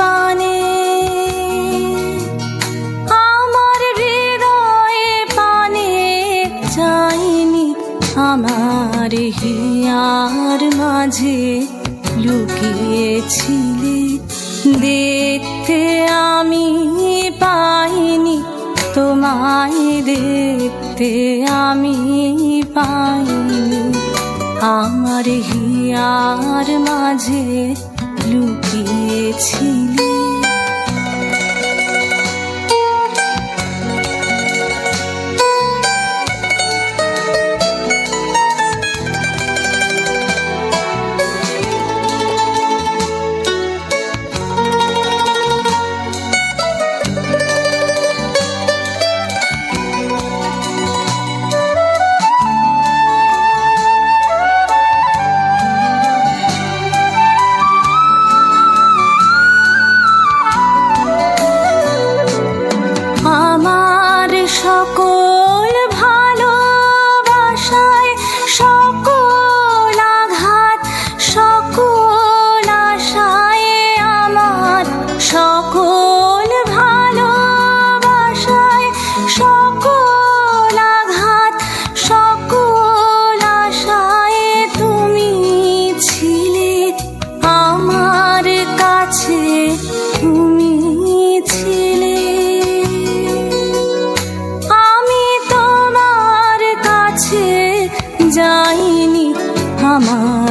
পানে আমার হৃদয়ে পানে চাইনি আমার হিয়ার মাঝে লুকিয়েছিলে। দেখতে আমি পাইনি, তোমায় দেখতে আমি পাইনি। আমার হিয়ার মাঝে লুকিয়েছিলে।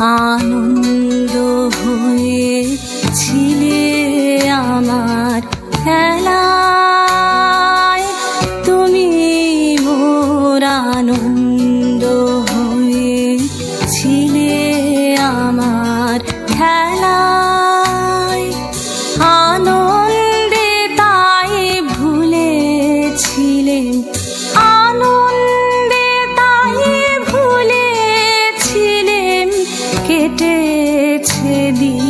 আনন্দ হয়েছিলে। দিয়ে